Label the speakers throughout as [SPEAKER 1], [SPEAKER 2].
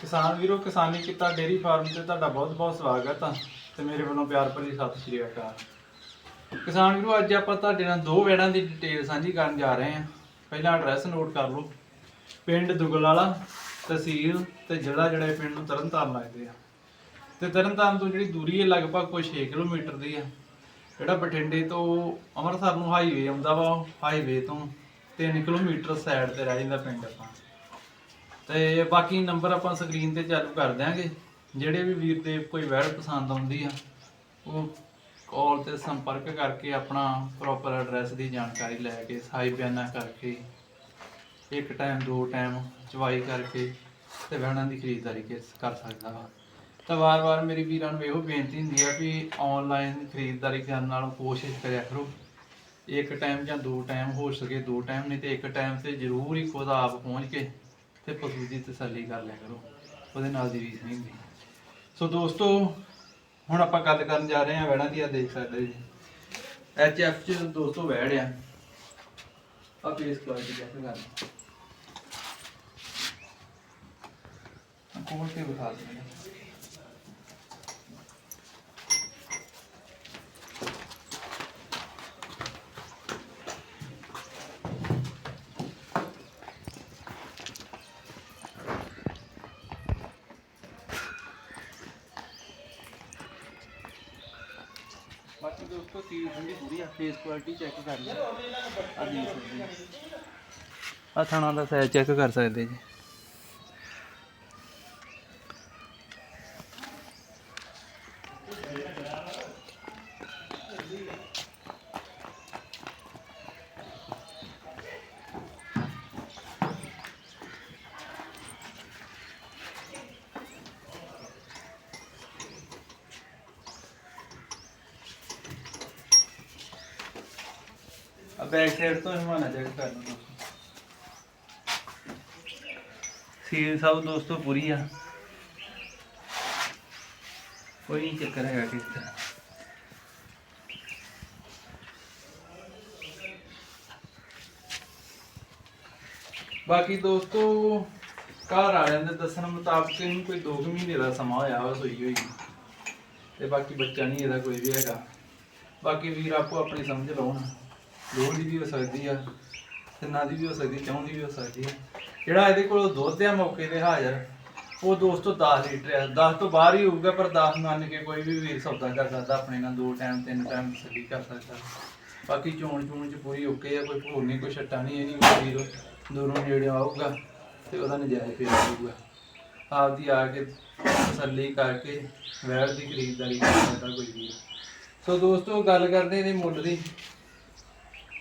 [SPEAKER 1] ਕਿਸਾਨ ਵੀਰੋ, ਕਿਸਾਨੀ ਕਿੱਤਾ ਡੇਰੀ ਫਾਰਮ ਤੇ ਤੁਹਾਡਾ ਬਹੁਤ-ਬਹੁਤ ਸਵਾਗਤ ਆ ਤੇ ਮੇਰੇ ਵੱਲੋਂ ਪਿਆਰ ਭਰੀ ਸਤਿ ਸ਼੍ਰੀ ਅਕਾਲ। ਕਿਸਾਨ ਵੀਰੋ, ਅੱਜ ਆਪਾਂ ਤੁਹਾਡੇ ਨਾਲ ਦੋ ਵੇੜਾਂ ਦੀ ਡਿਟੇਲ ਸਾਂਝੀ ਕਰਨ ਜਾ ਰਹੇ ਹਾਂ। ਪਹਿਲਾਂ ਐਡਰੈਸ ਨੋਟ ਕਰ ਲਓ। ਪਿੰਡ ਦੁਗਲਾਲਾ ਤਹਿਸੀਲ ਤੇ ਜ਼ਿਲ੍ਹਾ ਜਿਹੜਾ ਇਹ ਪਿੰਡ ਨੂੰ ਤਰਨਤਾਰਨ ਲੱਗਦੇ ਆ। ਤੇ ਤਰਨਤਾਰਨ ਤੋਂ ਜਿਹੜੀ ਦੂਰੀ ਹੈ ਲਗਭਗ ਕੋਈ 6 ਕਿਲੋਮੀਟਰ ਦੀ ਆ। ਜਿਹੜਾ ਬਠਿੰਡੇ ਤੋਂ ਅੰਮ੍ਰਿਤਸਰ ਨੂੰ ਹਾਈਵੇ ਆਉਂਦਾ ਵਾ ਹਾਈਵੇ ਤੋਂ 3 ਕਿਲੋਮੀਟਰ ਸਾਈਡ ਤੇ ਰਹਿ ਜਾਂਦਾ ਪਿੰਡ ਆਪਾਂ। ਤੇ ਬਾਕੀ ਨੰਬਰ ਆਪਾਂ ਸਕਰੀਨ ਤੇ ਚਾਲੂ ਕਰ ਦਿਆਂਗੇ। ਜਿਹੜੇ ਵੀ ਵੀਰ ਦੇ ਕੋਈ ਵੈਡ ਪਸੰਦ ਆਉਂਦੀ ਆ, ਉਹ ਕਾਲ ਤੇ ਸੰਪਰਕ ਕਰਕੇ ਆਪਣਾ ਪ੍ਰੋਪਰ ਐਡਰੈਸ ਦੀ ਜਾਣਕਾਰੀ ਲੈ ਕੇ, ਸਾਈ ਬਿਆਨਾ ਕਰਕੇ, ਇੱਕ ਟਾਈਮ ਦੋ ਟਾਈਮ ਚਵਾਈ ਕਰਕੇ ਤੇ ਵਹਿਣਾਂ ਦੀ ਖਰੀਦਦਾਰੀ ਕੇ- ਕਰ ਸਕਦਾ ਵਾ। ਤਾਂ ਵਾਰ-ਵਾਰ ਮੇਰੀ ਵੀਰਾਂ ਨੂੰ ਇਹੋ ਬੇਨਤੀ ਹੁੰਦੀ ਆ ਵੀ ਆਨਲਾਈਨ ਖਰੀਦਦਾਰੀ ਕਰਨ ਨਾਲੋਂ ਕੋਸ਼ਿਸ਼ ਕਰਿਆ ਕਰੋ। ਇੱਕ ਟਾਈਮ ਜਾਂ ਦੋ ਟਾਈਮ ਹੋ ਸਕੇ ਦੋ ਟਾਈਮ ਨਹੀਂ ਤੇ ਇੱਕ ਟਾਈਮ ਤੇ ਜ਼ਰੂਰ ਹੀ ਖੁਦ ਆਪ ਪਹੁੰਚ ਕੇ ਤੇ ਪਸ਼ੂ ਦੀ ਤਸੱਲੀ ਕਰ ਲਿਆ ਕਰੋ, ਉਹਦੇ ਨਾਲ ਦੀ ਰੀਸ ਨਹੀਂ ਹੁੰਦੀ। ਸੋ ਦੋਸਤੋ, ਹੁਣ ਆਪਾਂ ਗੱਲ ਕਰਨ ਜਾ ਰਹੇ ਹਾਂ ਵੈੜਾਂ ਦੀ ਆ ਦੇਖ ਸਕਦੇ ਜੀ। ਐਚ ਐਫ ਚ ਦੋਸਤੋ ਵੈੜ ਆ। ਆ ਪੇਸ ਕੁਆਲਿਟੀ ਚੈੱਕ ਕਰ ਕੋਲ ਤੇ ਵਿਖਾ ਦਿੰਦੇ। ਬਾਕੀ ਦੋਸਤੋ ਚੀਜ਼ ਠੰਡੀ ਪੂਰੀ ਆ ਫੇਸ ਕੁਆਲਿਟੀ ਚੈੱਕ ਕਰ ਲਓ ਆ ਦੇਖ ਸਕਦੇ ਆ। ਥਣਾ ਦਾ ਸਾਈਜ਼ ਚੈੱਕ ਕਰ ਸਕਦੇ ਜੀ। ਆ ਬੈਕ ਸਾਈਡ ਤੋਂ ਹਮਾਨਾ ਚੈੱਕ ਕਰ ਲਓ ਸੀਲ ਸਭ ਦੋਸਤੋ ਪੂਰੀ ਆ ਕੋਈ ਨਹੀਂ ਚੱਕਰ ਹੈਗਾ ਕਿਸ ਤਰ੍ਹਾਂ ਬਾਕੀ ਦੋਸਤੋ ਘਰ ਵਾਲਿਆਂ ਦੇ ਦੱਸਣ ਮੁਤਾਬਕ ਇਹਨੂੰ ਕੋਈ 2 ਮਹੀਨੇ ਦਾ ਸਮਾਂ ਹੋਇਆ ਵਾ ਸੋਈ ਹੋਈ ਤੇ ਬਾਕੀ ਬੱਚਾ ਨਹੀਂ ਇਹਦਾ ਕੋਈ ਵੀ ਹੈਗਾ ਬਾਕੀ ਵੀਰ ਆਪੋ ਆਪਣੀ ਸਮਝ ਲਾਉਣ ਲੋੜ ਦੀ ਵੀ ਹੋ ਸਕਦੀ ਆ ਤਿੰਨਾਂ ਦੀ ਵੀ ਹੋ ਸਕਦੀ ਚੌਂ ਦੀ ਵੀ ਹੋ ਸਕਦੀ ਆ। ਜਿਹੜਾ ਇਹਦੇ ਕੋਲ ਦੁੱਧ ਆ ਮੌਕੇ ਤੇ ਹਾਜ਼ਰ, ਉਹ ਦੋਸਤੋ 10 ਲੀਟਰ ਆ। 10 ਤੋਂ ਬਾਹਰ ਹੀ ਹੋਊਗਾ, ਪਰ 10 ਮੰਨ ਕੇ ਕੋਈ ਵੀ ਵੀਰ ਸੌਦਾ ਕਰ ਸਕਦਾ, ਆਪਣੇ ਨਾਲ ਦੋ ਟਾਈਮ ਤਿੰਨ ਟਾਈਮ ਤਸੱਲੀ ਕਰ ਸਕਦਾ। ਬਾਕੀ ਚੋਣ ਚੋਣ ਚ ਪੂਰੀ ਓਕੇ ਆ, ਕੋਈ ਭੂਰ ਨਹੀਂ, ਕੋਈ ਛੱਟਾ ਨਹੀਂ, ਇਹ ਨਹੀਂ ਕੋਈ ਵੀਰ ਦੂਰੋਂ ਨੇੜੇ ਆਊਗਾ ਤੇ ਉਹਦਾ ਨਜਾਇਜ਼ ਫੇਰ ਆਊਗਾ ਆਪਦੀ ਆ ਕੇ ਤਸੱਲੀ ਕਰਕੇ ਵੈਰ ਦੀ ਖਰੀਦਦਾਰੀ ਕਰ ਸਕਦਾ ਕੋਈ ਵੀਰ ਸੋ ਦੋਸਤੋ ਗੱਲ ਕਰਦੇ ਇਹਦੇ ਮੁੱਲ ਦੀ।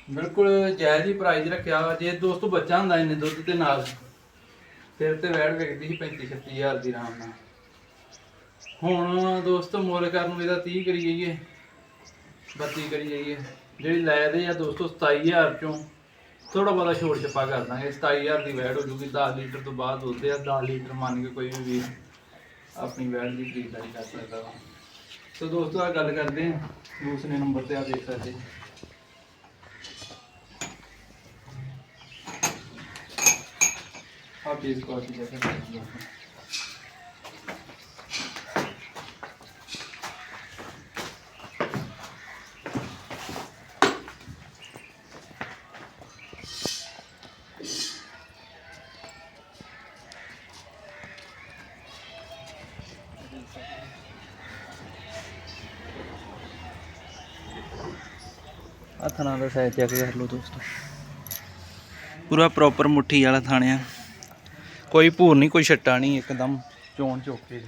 [SPEAKER 1] ਬਿਲਕੁਲ ਜਾਇਜ਼ ਹੀ ਪ੍ਰਾਈਜ਼ ਰੱਖਿਆ ਵਾ, ਜੇ ਦੋਸਤੋ ਬੱਚਾ ਹੁੰਦਾ ਇੰਨੇ ਦੁੱਧ ਦੇ ਨਾਲ, ਫਿਰ ਤੇ ਵੈੜ ਵਿਕਦੀ ਸੀ 35 36000 ਦੀ ਆਰਾਮ ਨਾਲ। ਹੁਣ ਦੋਸਤੋ ਮੁੱਲ ਕਰਨ ਨੂੰ ਇਹਦਾ 30 ਕਰੀ ਜਾਈਏ 32 ਕਰੀ ਜਾਈਏ। ਜਿਹੜੀ ਲੈ ਦੇ ਆ ਦੋਸਤੋ 27000 ਚੋਂ ਥੋੜਾ ਬਹੁਤਾ ਛੋੜ ਛਪਾ ਕਰ ਦਾਂਗੇ। 27000 ਦੀ ਵੈੜ ਹੋ ਜੂਗੀ 10 ਲੀਟਰ ਤੋਂ ਬਾਅਦ ਦੁੱਧ ਆ 10 ਲੀਟਰ ਮੰਨ ਕੇ ਕੋਈ ਵੀ ਵੀਰ ਆਪਣੀ ਵੈੜ ਦੀ ਖਰੀਦਦਾਰੀ ਕਰ ਸਕਦਾ ਵਾ। ਸੋ ਦੋਸਤੋ ਆ ਗੱਲ ਕਰਦੇ ਆ। ਦੂਸਰੇ ਨੰਬਰ ਤੇ ਆ ਦੇਖ ਸਕਦੇ ਜੀ। आप बेस क्वालिटी जैसे देखिए ਹੱਥਾਂ ਦਾ ਸਾਈਜ਼ ਚੈੱਕ ਕਰ ਲਓ ਦੋਸਤੋ ਪੂਰਾ ਪ੍ਰੋਪਰ ਮੁੱਠੀ ਵਾਲਾ ਥਾਣਿਆ ਕੋਈ ਭੂਰ ਨਹੀਂ ਕੋਈ ਛੱਟਾ ਨਹੀਂ ਇੱਕਦਮ ਚੋਣ ਚੋਕੇ।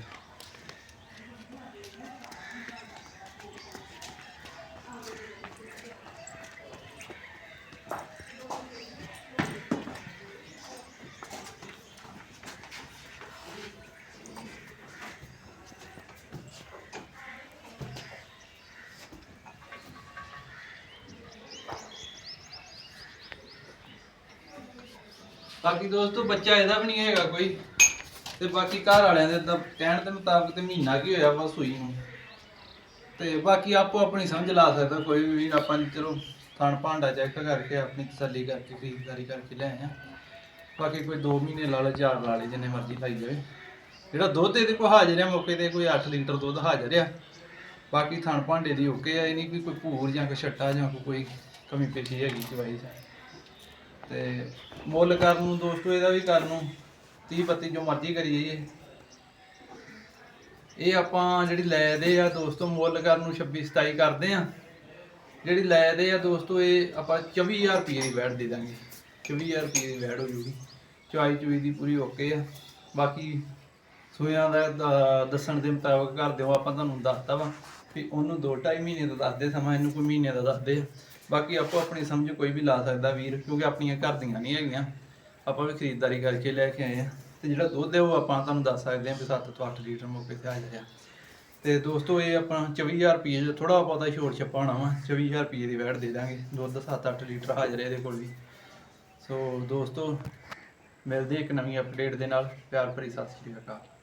[SPEAKER 1] ਬਾਕੀ ਦੋਸਤੋ ਬੱਚਾ ਇਹਦਾ ਵੀ ਨਹੀਂ ਹੈਗਾ ਕੋਈ। ਤੇ ਬਾਕੀ ਘਰ ਵਾਲਿਆਂ ਦੇ ਤਾਂ ਕਹਿਣ ਦੇ ਮੁਤਾਬਕ ਤੇ ਮਹੀਨਾ ਕੀ ਹੋਇਆ ਵਾ ਸੂਈ ਨੂੰ। ਤੇ ਬਾਕੀ ਆਪੋ ਆਪਣੀ ਸਮਝ ਲਾ ਸਕਦਾ ਕੋਈ ਵੀ ਵੀਰ ਆਪਾਂ ਚਲੋ ਥਣ ਭਾਂਡਾ ਚੈੱਕ ਕਰਕੇ ਆਪਣੀ ਤਸੱਲੀ ਕਰਕੇ, ਖਰੀਦਦਾਰੀ ਕਰਕੇ ਲੈ ਆਏ ਆ। ਬਾਕੀ ਕੋਈ 2 ਮਹੀਨੇ ਲਾ ਲਓ, ਚਾਰ ਲਾ ਲਏ ਜਿੰਨੇ ਮਰਜ਼ੀ ਲਾਈ ਜਾਵੇ। ਜਿਹੜਾ ਦੁੱਧ ਇਹਦੇ ਕੋਲ ਹਾਜ਼ਰ ਆ, ਮੌਕੇ ਤੇ ਕੋਈ 8 ਲੀਟਰ ਦੁੱਧ ਹਾਜ਼ਰ ਆ। ਬਾਕੀ ਥਣ ਭਾਂਡੇ ਦੀ ਓਕੇ ਆ, ਇਹ ਨਹੀਂ ਕਿ ਕੋਈ ਭੂਰ ਜਾਂ ਕੋਈ ਛੱਟਾ ਜਾਂ ਕੋਈ- ਕਮੀ ਪੇਸ਼ੀ ਹੈਗੀ ਚਵਾਈ 'ਚ ਤੇ ਮੁੱਲ ਕਰਨ ਨੂੰ ਦੋਸਤੋ, ਇਹਦਾ ਵੀ ਕਰਨ ਨੂੰ 30 32 ਜੋ ਮਰਜ਼ੀ ਕਰੀ ਜਾਈਏ। ਇਹ ਆਪਾਂ ਜਿਹੜੀ ਲੈ ਦੇ ਆ ਦੋਸਤੋ, ਮੁੱਲ ਕਰਨ ਨੂੰ 26 27 ਕਰਦੇ ਆ। ਜਿਹੜੀ ਲੈ ਦੇ ਆ ਦੋਸਤੋ, ਇਹ ਆਪਾਂ 24000 ਰੁਪਏ ਦੀ ਵੈਟ ਦੇ ਦਾਂਗੇ। 24000 ਰੁਪਏ ਦੀ ਵੈਟ ਹੋ ਜੂਗੀ। ਚੁਆਈ ਚੁਈ ਦੀ ਪੂਰੀ ਓਕੇ ਆ। ਬਾਕੀ ਸੂਆਂ ਦਾ ਦੱਸਣ ਦੇ ਮੁਤਾਬਕ ਕਰ ਦਿਓ ਆਪਾਂ ਤੁਹਾਨੂੰ ਦੱਸਤਾ ਵਾ ਵੀ ਉਹਨੂੰ 2.5 ਮਹੀਨੇ ਦਾ ਦੱਸਦੇ ਸਮਾਂ, ਇਹਨੂੰ ਕੋਈ ਮਹੀਨੇ ਦਾ ਦੱਸਦੇ ਆ। ਬਾਕੀ ਆਪੋ ਆਪਣੀ ਸਮਝ ਕੋਈ ਵੀ ਲਾ ਸਕਦਾ ਵੀਰ, ਕਿਉਂਕਿ ਆਪਣੀਆਂ ਘਰ ਦੀਆਂ ਨਹੀਂ ਹੈਗੀਆਂ। ਆਪਾਂ ਵੀ ਖਰੀਦਦਾਰੀ ਕਰਕੇ ਲੈ ਕੇ ਆਏ ਆ। ਤੇ ਜਿਹੜਾ ਦੁੱਧ ਹੈ ਉਹ ਆਪਾਂ ਤੁਹਾਨੂੰ ਦੱਸ ਸਕਦੇ ਆ ਵੀ 7 ਤੋਂ 8 ਲੀਟਰ ਮੌਕੇ ਤੇ ਆ ਜਾਇਆ। ਤੇ ਦੋਸਤੋ, ਇਹ ਆਪਾਂ 24000 ਰੁਪਏ ਜੋ ਥੋੜਾ ਬਹੁਤਾ ਛੋਟ ਛੱਪਾ ਹੋਣਾ ਵਾ। 24000 ਰੁਪਏ ਦੀ ਵੈਟ ਦੇ ਦਾਂਗੇ। ਦੁੱਧ 7-8 ਲੀਟਰ ਹਾਜ਼ਰ ਹੈ ਇਹਦੇ ਕੋਲ ਵੀ। ਸੋ ਦੋਸਤੋ, ਮਿਲਦੇ ਇੱਕ ਨਵੀਂ ਅਪਡੇਟ ਦੇ ਨਾਲ। ਪਿਆਰ ਭਰੀ ਸਤਿ ਸ਼੍ਰੀ ਅਕਾਲ।